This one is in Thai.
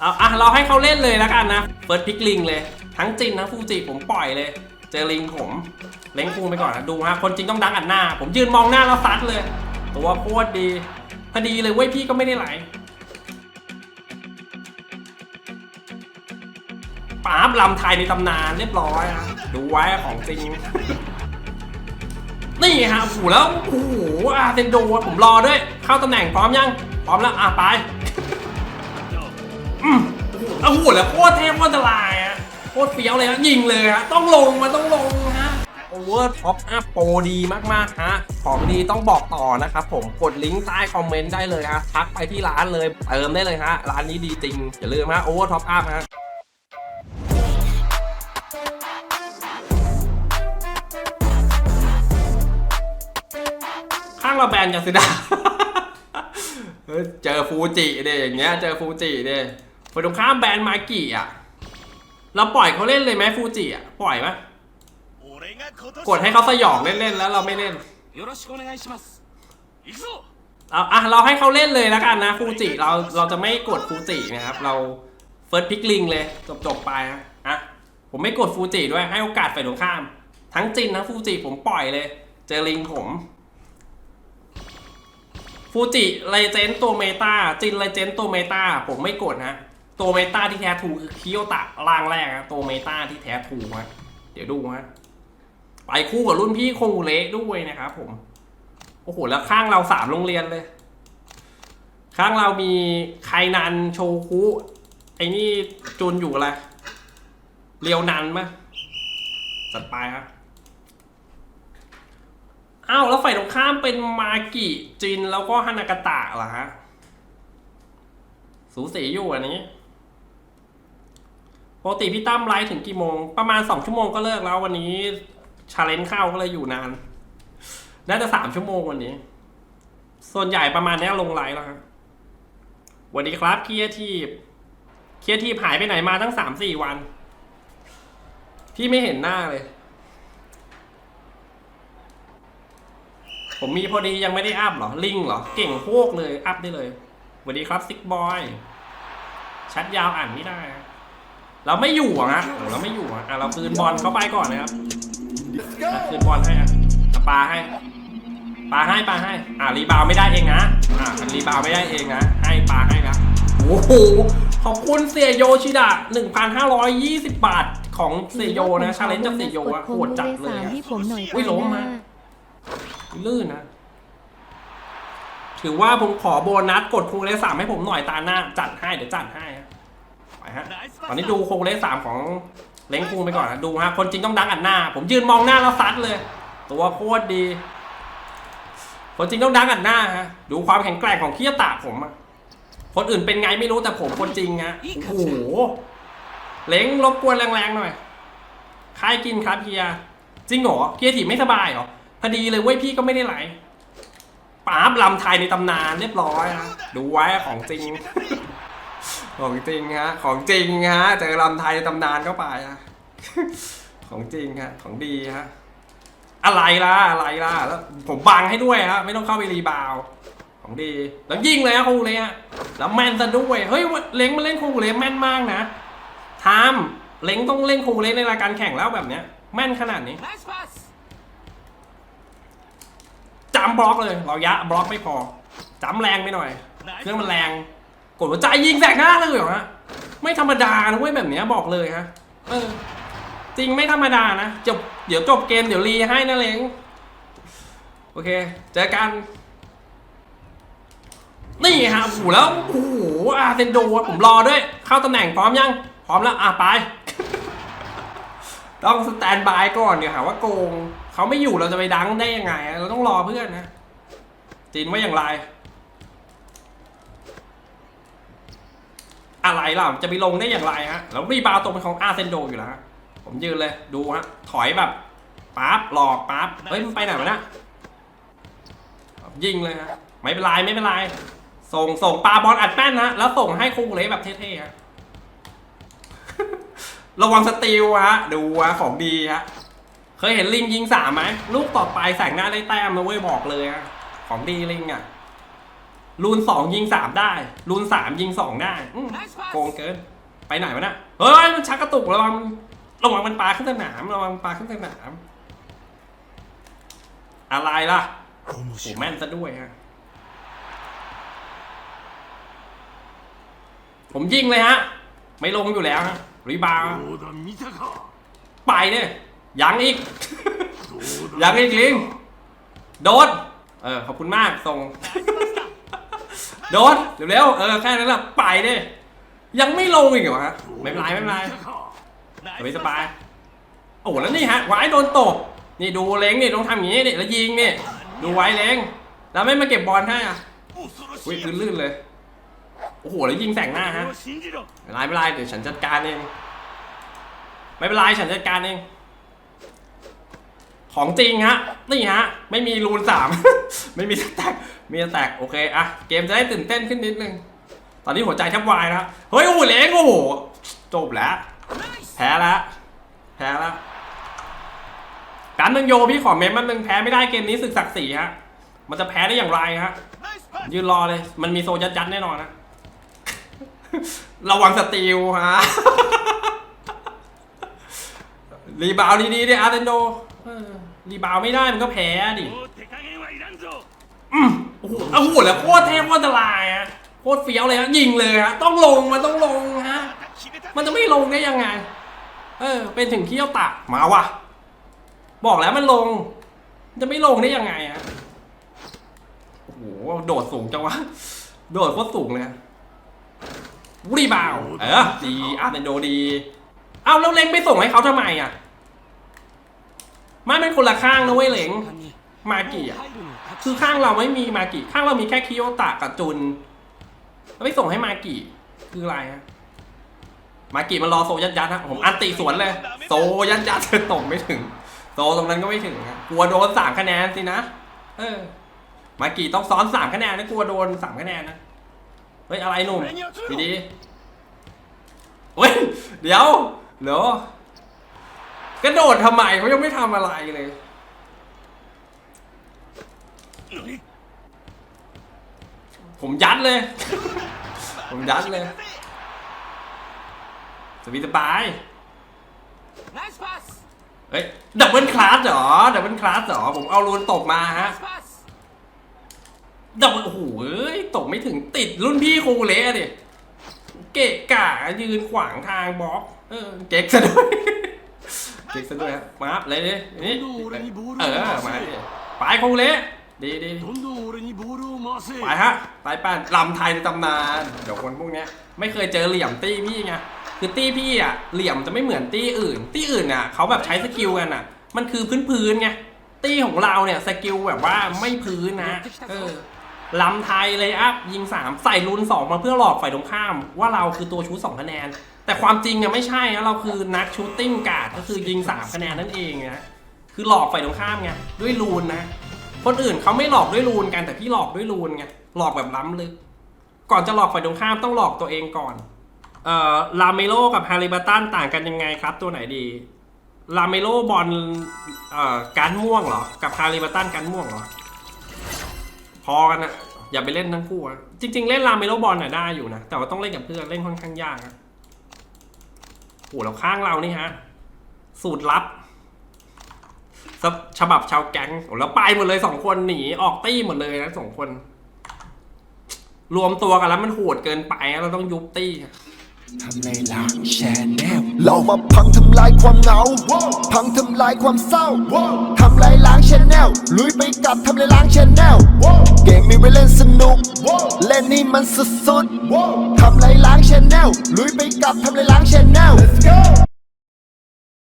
เอาอะเราให้เขาเล่นเลยแล้วกันนะเฟิร์สพิกลิงเลย ทั้งจินทั้งฟูจิผมปล่อยเลย เจอลิงผมเล้งคูไปก่อนนะดูฮะคนจริงต้องดังอัดหน้า ผมยืนมองหน้าแล้วซัดเลย ตัวโคตรดี พอดีเลยเว้ยพี่ก็ไม่ได้ไหลป๊าบลำไทยในตำนานเรียบร้อยนะดูไว้ของจริง นี่ฮะโอ้โหแล้วโอ้โหอาเซนโดผมรอด้วย เข้าตำแหน่งพร้อมยัง พร้อมแล้วอะไป โอ้โหแล้วโคตรเทพโคตรอันตรายอะโคตรเฟี้ยวเลยฮะยิงเลยฮะต้องลงมันต้องลงฮะโอเวอร์ท็อปอัพโปรดีมากๆฮะของดีต้องบอกต่อนะครับผมกดลิงก์ใต้คอมเมนต์ได้เลยฮะทักไปที่ร้านเลยเติมได้เลยฮะร้านนี้ดีจริง อย่าลืมฮะโอเวอร์ท็อปอัพฮะข้างเราแบนยาสุดาเฮ้ยเจอฟูจิเดอย่างเงี้ยเจอฟูจิเด ฝ่ายตรงข้ามแบนมากิอะ เราปล่อยเขาเล่นเลยไหมฟูจิอะ ปล่อยไหมกดให้เขาสยองเล่นๆแล้วเราไม่เล่นเราอะเราให้เขาเล่นเลยแล้วกันนะฟูจิเราเราจะไม่กดฟูจินะครับ เราเฟิร์สพิกลิงเลยจบจบไปนะอะผมไม่กดฟูจิด้วยให้โอกาสฝ่ายตรงข้าม ทั้งจินทั้งฟูจิผมปล่อยเลย เจอลิงผมฟูจิไลเจนตัวเมตาจินไลเจนตัวเมตาผมไม่กดนะ ตัวเมตาที่แท้ถูกคือคิโยตะล่างแรกนะตัวเมตาที่แท้ถูกฮะเดี๋ยวดูฮะไปคู่กับรุ่นพี่โคงเละด้วยนะครับผมโอ้โหแล้วข้างเราสามโรงเรียนเลย ข้างเรามีไคนันโชคุไอ้นี่จุนอยู่อะไรเรียวนันมะจัดไปครับอ้าวแล้วฝ่ายตรงข้ามเป็นมากิจินแล้วก็ฮานากาตะเหรอฮะสูสีอยู่อันนี้ ปกติพี่ตั้มไลฟ์ถึงกี่โมง ประมาณสองชั่วโมงก็เลิกแล้ววันนี้ชาเลนจ์เข้าก็เลยอยู่นาน น่าจะสามชั่วโมงวันนี้ ส่วนใหญ่ประมาณนี้ลงไลฟ์แล้วครับวัสดีครับเคียทีฟเคียทีฟหายไปไหนมาตั้งสามสี่วัน พี่ไม่เห็นหน้าเลย ผมมีพอดียังไม่ได้อัพเหรอ ลิงเหรอ เก่งโคกเลย อัพได้เลยสวัสดีครับซิกบอย ชัดยาวอ่านไม่ได้ เราไม่อยู่อะนะโอ้เราไม่อยู่อะอะเราคืนบอลเข้าไปก่อนนะครับอะคืนบอลให้อะอะปาให้ปาให้ปาให้ อะรีบาวไม่ได้เองนะ อะรีบาวไม่ได้เองนะ ให้ปาให้นะโอ้โห ขอบคุณเสียโยชิดะ 1,520 บาทของเสียโยนะ ชาเลนจ์จากเสียโยอะโหดจัดเลยสามอะให้ผมหน่อยอุ๊ยล้มมาลื่นนะ ถือว่าผมขอโบนัสกดโครงเลสสามให้ผมหน่อยตาหน้า จัดให้เดี๋ยวจัดให้ฮะ ไปฮะตอนนี้ดูโคงเลสามของเล้งคูไปก่อนนะดูฮะคนจริงต้องดังอัดหน้า ผมยืนมองหน้าแล้วซัดเลย ตัวโคตรดี คนจริงต้องดังอัดหน้าฮะดูความแข็งแกร่งของเคียตาผมอะคนอื่นเป็นไงไม่รู้แต่ผมคนจริงฮะโอ้โหเล้งรบกวนแรงๆหน่อยคายกินครับเคียจริงเหรอเคียถีไม่สบายเหรอพอดีเลยเว้ยพี่ก็ไม่ได้ไหลป้าบลำไทยในตำนานเรียบร้อยนะดูไว้ของจริง ของจริงฮะ ของจริงฮะ เจอลำไทยตำนานเข้าไปฮะ ของจริงฮะ ของดีฮะ อะไรล่ะ อะไรล่ะ แล้วผมบังให้ด้วยฮะ ไม่ต้องเข้าไปรีบาว ของดี แล้วยิงเลยฮะครูเลยฮะ แล้วแมนซะด้วย เฮ้ย เล้งมาเล่นครูเลยแม่นมากนะทามเล้งต้องเล่นครูเลยในรายการแข่งแล้วแบบเนี้ย แม่นขนาดนี้จำบล็อกเลย เรายะบล็อกไม่พอจำแรงไปหน่อย เครื่องมันแรง กดหัวใจยิงแสกหน้าเลยเหรอฮะไม่ธรรมดานะเว้ยแบบเนี้ยบอกเลยฮะเออ จริงไม่ธรรมดานะจบเดี๋ยวจบเกมเดี๋ยวรีให้นะเล้งโอเคเจอกัน นี่ฮะโอ้โหแล้วโอ้โหอาเซนโดอะผมรอด้วย เข้าตำแหน่งพร้อมยัง พร้อมแล้วอะไป ต้องสแตนบายก่อนเดี๋ยวหาว่าโกง เขาไม่อยู่เราจะไปดังได้ยังไงอะเราต้องรอเพื่อนนะจีนว่าอย่างไร อะไรล่ะจะไปลงได้อย่างไรฮะแล้วรีบาวตรงเป็นของอาร์เซนโดอยู่แล้วฮะผมยืนเลยดูฮะถอยแบบปั๊บหลอกปั๊บเฮ้ยมันไปไหนวะเนะยิงเลยฮะไม่เป็นไรไม่เป็นไรส่งส่งปาบอลอัดแป้นนะแล้วส่งให้คูเลยแบบเท่ๆฮะระวังสติลฮะดูฮะของดีฮะเคยเห็นลิงยิงสามไหมลูกต่อไปแสงหน้าได้แต้มนะเว้ยบอกเลยฮะของดีลิงอะ รูนสองยิงสามได้ รูนสามยิงสองได้โกงเกิน ไปไหนวะน่ะเฮ้ยมันชักกระตุกระวังระวังมันปลาขึ้นสนามระวังปลาขึ้นสนาม อะไรล่ะโอ้แม่นซะด้วยฮะผมยิงเลยฮะ ไม่ลงอยู่แล้วฮะรีบาไปเนี่ยยังอีก ยังอีกลิงโดน เออ ขอบคุณมากส่ง โดนเร็วๆเออแค่นั้นแหละไปเลยยังไม่ลงอีกเหรอฮะไม่เป็นไรไม่เป็นไรสบายสบายโอ้แล้วนี่ฮะไว้โดนตกนี่ดูเล้งนี่ต้องทำอย่างนี้นี่แล้วยิงนี่ดูไว้เล้งแล้วไม่มาเก็บบอลให้อะวิ่งลื่นเลยโอ้โหแล้วยิงแต่งหน้าฮะไม่เป็นไรไม่เป็นไรเดี๋ยวฉันจัดการเองไม่เป็นไรฉันจัดการเอง ของจริงฮะ นี่ฮะ ไม่มีรูนสาม ไม่มีแตกมีแตกโอเคอะเกมจะได้ตื่นเต้นขึ้นนิดนึง ตอนนี้หัวใจแทบวายนะเฮ้ยโอ้เล้งโอ้โหจบแล้ว แพ้แล้วแพ้แล้วการนึงโยพี่ขอเมมมันนึงแพ้ไม่ได้เกมนี้ศึกศักดิ์ศรีฮะ มันจะแพ้ได้อย่างไรฮะ ยืนรอเลย มันมีโซจัดยัดแน่นอนนะ ระวังสตีลฮะ รีบาวดีๆดิอาร์เทนโด รีบาวไม่ได้มันก็แพ้ดิโอ้โหเอาหัวแล้วโคตรแทบว่าจะลายอะโคตรเฟี้ยวเลยฮะยิงเลยฮะต้องลงมันต้องลงฮะมันจะไม่ลงได้ยังไง เออ เป็นถึงเคี้ยวตะมาวะบอกแล้วมันลง จะไม่ลงได้ยังไงอะโอ้โหโดดสูงจังวะโดดโคตรสูงเลยรีบาวเออดีอาร์เนโดดี เอาแล้วเล็งไปส่งให้เขาทำไมอะ ไม่เป็นคนละข้างนะเว้ยเหลงมากี่อะคือข้างเราไม่มีมากิข้างเรามีแค่คิโยตะกับจุนแล้วไม่ส่งให้มากิคืออะไรฮะมากิมันรอโซยัดยัดฮะผมอันติสวนเลยโซยัดยัดตกไม่ถึงโซตรงนั้นก็ไม่ถึงฮะกลัวโดนสามคะแนนสินะเออมากิต้องซ้อนสามคะแนนนะกลัวโดนสามคะแนนนะเฮ้ยอะไรหนุ่มดีดีเฮ้ยเดี๋ยวเดี๋ยว กระโดดทำไมเขายังไม่ทำอะไรเลย ผมยัดเลย ผมยัดเลย สวีสปายเฮ้ยดับเบิลคลาสเหรอดับเบิลคลาสเหรอ ผมเอาลูนตกมาฮะดับเบิลโอ้โหตกไม่ถึงติดรุ่นพี่ครูเละดิ เกะกะยืนขวางทางบล็อก เออเก๊กซะด้วย เก่งซะด้วยมาครับเลยดินี่เออมาไปคงเละดีดีไปฮะไปป้านลำไทยในตำนาน เดี๋ยวคนพวกเนี้ยไม่เคยเจอเหลี่ยมตี้พี่ไงคือตี้พี่อะเหลี่ยมจะไม่เหมือนตี้อื่น ตี้อื่นอะเขาแบบใช้สกิลกันอะ มันคือพื้นพื้นไงตี้ของเราเนี่ยสกิลแบบว่าไม่พื้นนะเออลำไทยเลยอัพยิงสามใส่รุนสองมาเพื่อหลอกฝ่ายตรงข้าม ว่าเราคือตัวชูสองคะแนนแต่ความจริงอะไม่ใช่นะเราคือนักชูตติ้งการ์ดก็คือยิงสามคะแนนนั่นเองนะคือหลอกฝ่ายตรงข้ามไงด้วยรูนนะ คนอื่นเขาไม่หลอกด้วยรูนกันแต่พี่หลอกด้วยรูนไงหลอกแบบล้ำลึกก่อนจะหลอกฝ่ายตรงข้ามต้องหลอกตัวเองก่อนเอ่อลาเมโลกับฮาริบาตันต่างกันยังไงครับ ตัวไหนดีลาเมโลบอลเอ่อการม่วงเหรอกับฮาริบาตันการม่วงเหรอพอกันนะอย่าไปเล่นทั้งคู่อะจริง ๆ เล่นลาเมโลบอลน่ะได้อยู่นะแต่ว่าต้องเล่นกับเพื่อนเล่นค่อนข้างยากนะ โหแล้วข้างเรานี่ฮะ สูตรลับฉบับชาวแก๊งแล้วไปหมดเลยสองคนหนีออกตี้หมดเลยนะสองคน รวมตัวกันแล้วมันโหดเกินไปเราต้องยุบตี้ทำในหล้างแชแนลเรามาพังทำลายความเหงา พังทำลายความเศร้าทำลาย ล้างชแนลลุยไปกับทำลายล้างชแนลเกมมีไว้เล่นสนุก เล่นนี่มันสุดๆทำลายล้างชแนลลุยไปกับทำลายล้างชแนล